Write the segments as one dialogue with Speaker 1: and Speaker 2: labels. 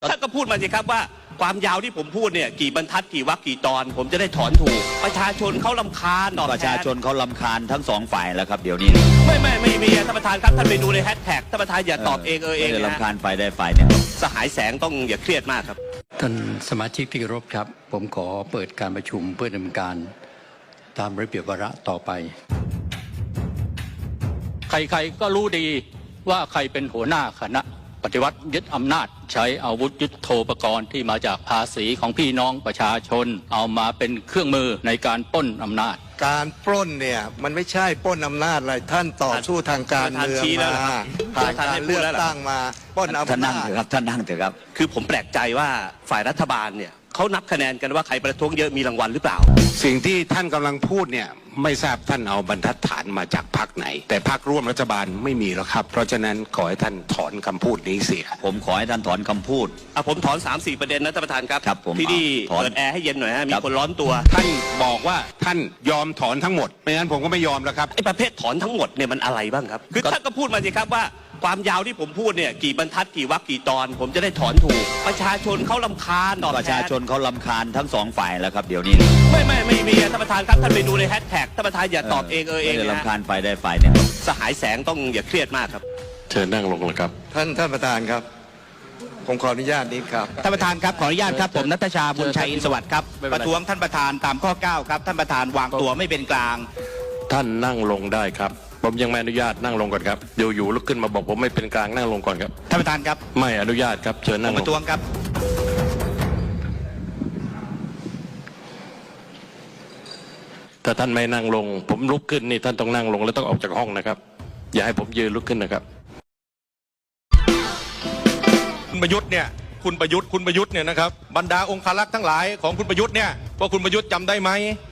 Speaker 1: ท่านก็พูดมาสิครับว่าความยาวที่ผมพูดเนี่ยกี่บรรทัดกี่วรรคกี่ตอน ผมจะได้ถอนถูก ประชาชนเขาลำคาญตอบแทน
Speaker 2: ประชาชนเขาลำคาญทั้งสองฝ่ายแล้วครับเดี๋ยวนี้
Speaker 1: ไม่ไม่ไม่มีอะท่านประธานครับท่านไปดูในแฮชแท็กท่านประธานอย่าตอบเองเออเอง
Speaker 2: ไม่ได้
Speaker 1: นะ
Speaker 2: ลำคาญฝ่ายใดฝ่ายหนึ่ง
Speaker 1: สหายแสงต้องอย่าเครียดมากครับ
Speaker 3: ท่านสมาชิกที่เคารพครับ ผมขอเปิดการประชุมเพื่อดำเนินการ ตามระเบียบวาระต่อไป ใครๆก็รู้ดีว่าใครเป็นหัวหน้าคณะป ฏิวัติยึดอำนาจ ใช้อาวุธยุทโธปกรณ์ที่มาจากภาษีของพี่น้องประชาชน เอามาเป็นเครื่องมือในการปล้นอำนาจ
Speaker 4: การปล้นเนี่ยมันไม่ใช่ปล้นอำนาจอะไรท่านต่อสู้ทางการเมือง
Speaker 1: ท่านชี้แล้ว
Speaker 4: มา
Speaker 1: นะครับ
Speaker 4: ผ่าน
Speaker 1: ท่าน
Speaker 4: การ
Speaker 1: ให้พู
Speaker 4: เลื
Speaker 1: ด
Speaker 4: อก
Speaker 1: แล้วเหรอ
Speaker 4: ตั้งมาปล้น
Speaker 2: ท่าน
Speaker 4: อำ
Speaker 2: นั่ง
Speaker 4: นาจ
Speaker 2: เถอะครับท่านนั่งเถอะครับ
Speaker 1: คือผมแปลกใจว่าฝ่ายรัฐบาลเนี่ยเขานับคะแนนกันว่าใครประท้วงเยอะมีรางวัลหรือเปล่า
Speaker 5: สิ่งที่ท่านกำลังพูดเนี่ยไม่ทราบท่านเอาบรรทัดฐานมาจากพรรคไหน แต่พรรคร่วมรัฐบาลไม่มีหรอกครับ เพราะฉะนั้นขอให้ท่านถอนคำพูดนี้เสีย
Speaker 2: ผมขอให้ท่านถอนคำพูด
Speaker 1: อะผมถอน3 4ประเด็นนะท่านประธานครับ
Speaker 2: ครับผม
Speaker 1: ที่นี่
Speaker 2: ถอน
Speaker 1: เปิดแอร์ให้เย็นหน่อยฮะมี
Speaker 2: ครับ
Speaker 1: คนร้อนตัว
Speaker 5: ท่านบอกว่าท่านยอมถอนทั้งหมดไม่งั้นผมก็ไม่ยอมแล้วครับ
Speaker 1: ไอ้ประเภทถอนทั้งหมดเนี่ยมันอะไรบ้างครับคือท่านก็พูดมาสิครับว่า ความยาวที่ผมพูดเนี่ยกี่บรรทัดกี่วรรคกี่ตอน ผมจะได้ถอนถูก ประชาชนเขาลำคาญตอบ
Speaker 2: ประ
Speaker 1: แท
Speaker 2: ชาชนเขาลำคาญทั้งสองฝ่ายแล้วครับเดี๋ยวนี้
Speaker 1: ไม่ไม่ไม่มีอะท่านประธานครับท่านไปดูในแฮชแท็กท่านประธานอย่าตอบเองเออเอง
Speaker 2: ไม่ได้
Speaker 1: นะ
Speaker 2: ลำคาญฝ่ายใดฝ่ายหนึ่ง
Speaker 1: สหายแสงต้องอย่าเครียดมากครับ
Speaker 6: เชิญนั่งลงเลยครับ
Speaker 4: ท่านท่านประธานครับ ผมขออนุญาตนี้ครับ
Speaker 7: ท่านประธานครับขออนุญาตครับผมนัทชาบุญชัยอินทร์สวัสดิ์ครับ
Speaker 6: ไม่เป็นไร
Speaker 7: ประท้วงท่านประธานตามข้อ 9 ครับ ท่านประธานวางตัวไม่เป็นกลาง
Speaker 6: ท่านนั่งลงได้ครับ ผมยังไม่อนุญาตนั่งลงก่อนครับอยู่อยู่ลุกขึ้นมาบอกผมไม่เป็นกลางนั่งลงก่อนครับ
Speaker 7: ท่านประธานครับ
Speaker 6: ไม่อนุญาตครับเชิญ
Speaker 7: ผ
Speaker 6: นั่
Speaker 7: ม
Speaker 6: ง
Speaker 7: ป
Speaker 6: ลง
Speaker 7: ระท้วงครับ
Speaker 6: ถ้าท่านไม่นั่งลง ผมลุกขึ้นนี่ท่านต้องนั่งลงแล้วต้องออกจากห้องนะครับ อย่าให้ผมยืนลุกขึ้นนะครับ
Speaker 8: คุณประยุทธ์เนี่ย คุณประยุทธ์คุณประยุทธ์เนี่ยนะครับบรรดาองคารักษ์ทั้งหลายของคุณประยุทธ์เนี่ยว่าคุณประยุทธ์จำได้ไหม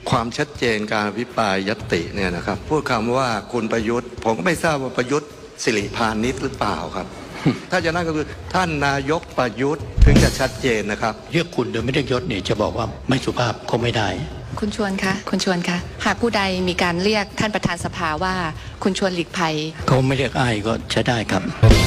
Speaker 4: ความชัดเจนการอภิปรายยตติเนี่ยนะครับพูดคำว่าคุณประยุทธ์ผมก็ไม่ทราบว่าประยุทธ์สิริพานิชหรือเปล่าครับ ถ้าจะนั่นก็คือท่านนายกประยุทธ์ถึงจะชัดเจนนะครับ
Speaker 3: เรียกคุณโดยไม่ได้ยศเนี่ยจะบอกว่าไม่สุภาพก็ไม่ได้
Speaker 9: คุณชวนคะ คุณชวนคะ หากผู้ใดมีการเรียกท่านประธานสภาว่า คุณชวนหลีกภัย
Speaker 3: เขาไม่เรียกอ้ายก็ใช้ได้ครับ
Speaker 7: แ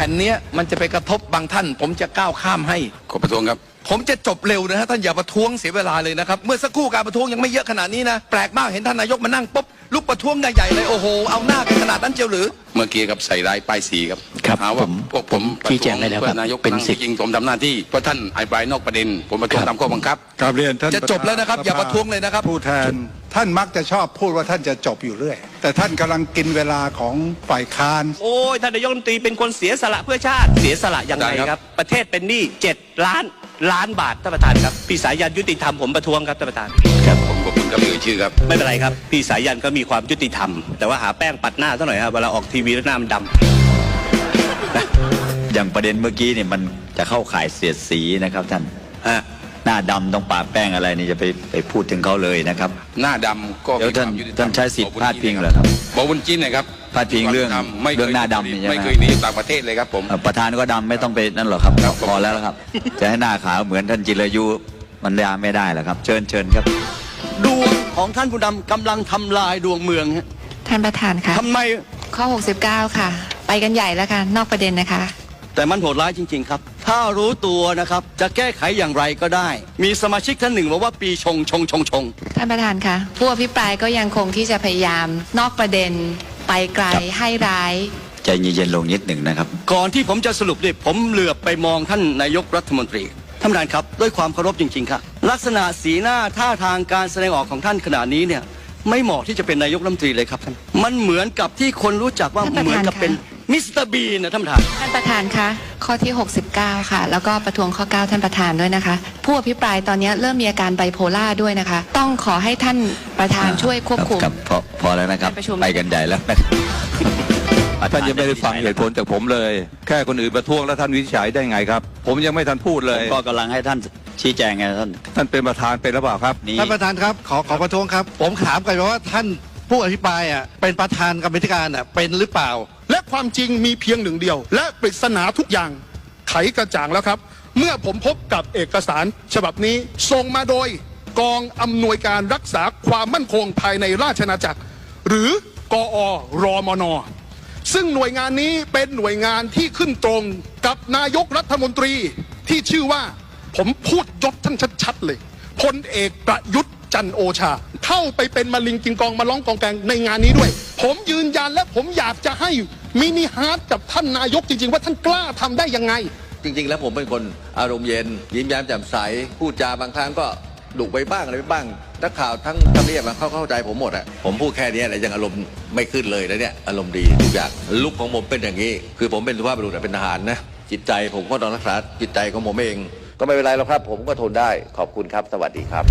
Speaker 7: ผ่นเนี้ยมันจะไปกระทบบางท่าน ผมจะก้าวข้ามให้
Speaker 5: ขอประท้วงครับ
Speaker 7: ผมจะจบเร็วนะฮะท่านอย่าประท้วงเสียเวลาเลยนะครับ เมื่อสักครู่การประท้วงยังไม่เยอะขนาดนี้นะ แปลกมากเห็นท่านนายกมานั่งปุ๊บลุกประท้วงใหญ่ๆเลย โอ้โห เอาหน้ากันขนาดนั้นเจียวหรือ
Speaker 5: เมื่อกี้ครับใส่ร้ายป้ายสีครับ
Speaker 3: ครับ
Speaker 5: หาว่า
Speaker 3: ผม
Speaker 5: พวกผม
Speaker 3: ชี้แจงได้แล้วครับ
Speaker 5: เพื่อนายก
Speaker 3: เป็น
Speaker 5: นั่ง
Speaker 3: สิทธิ์
Speaker 5: จริงผมทำหน้าที่เพราะท่านอภิปรายนอกประเด็น ผมประท้วง
Speaker 3: ครับ
Speaker 5: ตามข้อบังคับ
Speaker 10: กราบเรียนท่าน
Speaker 7: จะจบแล้วนะครับอย่าประท้วงเลยนะครับ
Speaker 10: ผู้แทนท่านมักจะชอบพูดว่าท่านจะจบอยู่เรื่อย แต่ท่านกำลังกินเวลาของฝ่ายค้าน
Speaker 1: โอ้ยท่านนายกรัฐมนตรีเป็นคนเสียสละเพื่อชาติ เสียสละยังไง
Speaker 5: ได้ครับ
Speaker 1: ครับ ประเทศเป็นหนี้7ล้าน ล้านบาทท่านประธานครับพี่สายันยุติธรรมผมประท้วงครับท่านประธาน
Speaker 5: ครับผมขอบคุณครับเอ่ยชื่อครับ
Speaker 1: ไม่เป็นไรครับ พี่สายันก็มีความยุติธรรม แต่ว่าหาแป้งปัดหน้าซะหน่อยครับเวลาออกทีวีแล้วหน้ามันด
Speaker 2: อย่างประเด็นเมื่อกี้เนี่ยมันจะเข้าข่ายเสียดสีนะครับท่านำ
Speaker 1: ฮะ
Speaker 2: หน้า ดำต้องปาแป้งอะไรนี่จะไปไปพูดถึงเขาเลยนะครับ
Speaker 5: หน้าดำก็
Speaker 2: เดี๋ยวท่าน
Speaker 5: มีควมยุติธรรม
Speaker 2: ท่านใช้สิทธิ์พาดพิงเหรอครับ
Speaker 5: บอกบุญจิ้นนะครับ
Speaker 2: พาดพิงเรื่อง
Speaker 5: ไม่
Speaker 2: เรื่อง
Speaker 5: คย
Speaker 2: หน้าดำนี่ใช่ไหม
Speaker 5: ไม่เคยหนีต่างประเทศเลยครับผม
Speaker 2: เอ่อประธานก็ดำไม่ต้องไปนั่นหรอกครับ
Speaker 5: ครับ
Speaker 2: พอแล้วครับ จะให้หน้าขาวเหมือนท่านจิรายุมันยาไม่ได้หรอกครับ เชิญเชิญครับ
Speaker 7: ดวงของท่านผู้นำกำลังทำลายดวงเมืองฮะ
Speaker 9: ท่านประธานคะ
Speaker 7: ทำไม
Speaker 9: ข้อ 69 ค่ะ ไปกันใหญ่แล้วค่ะ นอกประเด็นนะคะ
Speaker 7: แต่มันโหดร้ายจริง ๆ ครับ ถ้ารู้ตัวนะครับจะแก้ไขอย่างไรก็ได้ มีสมาชิกท่านหนึ่งบอกว่าปีชงชงชงชง
Speaker 9: ท่านประธานคะผู้อภิปรายก็ยังคงที่จะพยายาม นอกประเด็นไปไกลให้ร้าย
Speaker 2: ใจเย็นๆลงนิดหนึ่งนะครับ
Speaker 7: ก่อนที่ผมจะสรุปเนี่ยผมเหลือบไปมองท่านนายกรัฐมนตรีท่านประธานครับด้วยความเคารพจริงๆครับลักษณะสีหน้าท่าทางการแสดงออกของท่านขณะนี้เนี่ยไม่เหมาะที่จะเป็นนายกรัฐมนตรีเลยครับท่านมันเหมือนกับที่คนรู้จักว่า
Speaker 9: ท่านประธาน
Speaker 7: เหมือนกับเป็น
Speaker 9: คะ
Speaker 7: มิสเตอร์บีนะท่านประธาน
Speaker 9: ท่านประธานคะข้อที่ 69 ค่ะ แล้วก็ประท้วงข้อ 9 ท่านประธานด้วยนะคะ ผู้อภิปรายตอนนี้เริ่มมีอาการไบโพล่าด้วยนะคะ ต้องขอให้ท่านประธานช่วยควบคุม
Speaker 2: ครับพอพอแล้วนะครับ
Speaker 9: การประชุม
Speaker 2: ไปกันใหญ่แล้วนะครับ
Speaker 10: ท่านยังไม่ได้ฟังเหตุผลจากผมเลย แค่คนอื่นประท้วงแล้วท่านวินิจฉัยได้ไงครับ ผมยังไม่ทันพูดเล
Speaker 2: ผ
Speaker 10: ย
Speaker 2: มก็กำลังให้ท่านชี้แจงไงท่าน
Speaker 10: ท่านเป็นประธานเป็นหรือเปล่าครับ
Speaker 2: นี้
Speaker 11: ท่านประธานครับขอขอประท้วงครับ ผมถามกันว่าท่านผู้อภิปรายอะเป็นประธานกรรมธิการอะเป็นหรือเปล่า
Speaker 8: และ ความจริงมีเพียงหนึ่งเดียว และปริศนาทุกอย่างไขกระจ่างแล้วครับ เมื่อผมพบกับเอกสารฉบับนี้ส่งมาโดยกองอำนวยการรักษาความมั่นคงภายในราชนาจักร หรือกอรมน ซึ่งหน่วยงานนี้เป็นหน่วยงานที่ขึ้นตรงกับนายกรัฐมนตรีที่ชื่อว่าผมพูดยศท่านชัดๆเลยพลเอกประยุทธ์จันโอชา เข้าไปเป็นมาลิงกิงกองมาร้องกองแกงในงานนี้ด้วย ผมยืนยันและผมอยากจะให้มินิฮาร์ดกับท่านนายกจริง ๆ ว่าท่านกล้าทำได้ยังไง
Speaker 12: จริง ๆ แล้วผมเป็นคนอารมณ์เย็น ยิ้มแย้มแจ่มใสพูดจาบางครั้งก็ดุไปบ้างอะไรไปบ้างนักข่าวทั้งทำเนียบอะเขาเข้าใจผมหมดอะผมพูดแค่นี้แหละยังอารมณ์ไม่ขึ้นเลยนะเนี่ยอารมณ์ดีทุกอย่างลุกของผมเป็นอย่างนี้ คือผมเป็นสุภาพบุรุษเป็นทหารนะจิตใจผมก็ต้องรักษาจิตใจของผมเอง ก็ไม่เป็นไรหรอกครับ ผมก็ทนได้ขอบคุณครับ สวัสดีครับ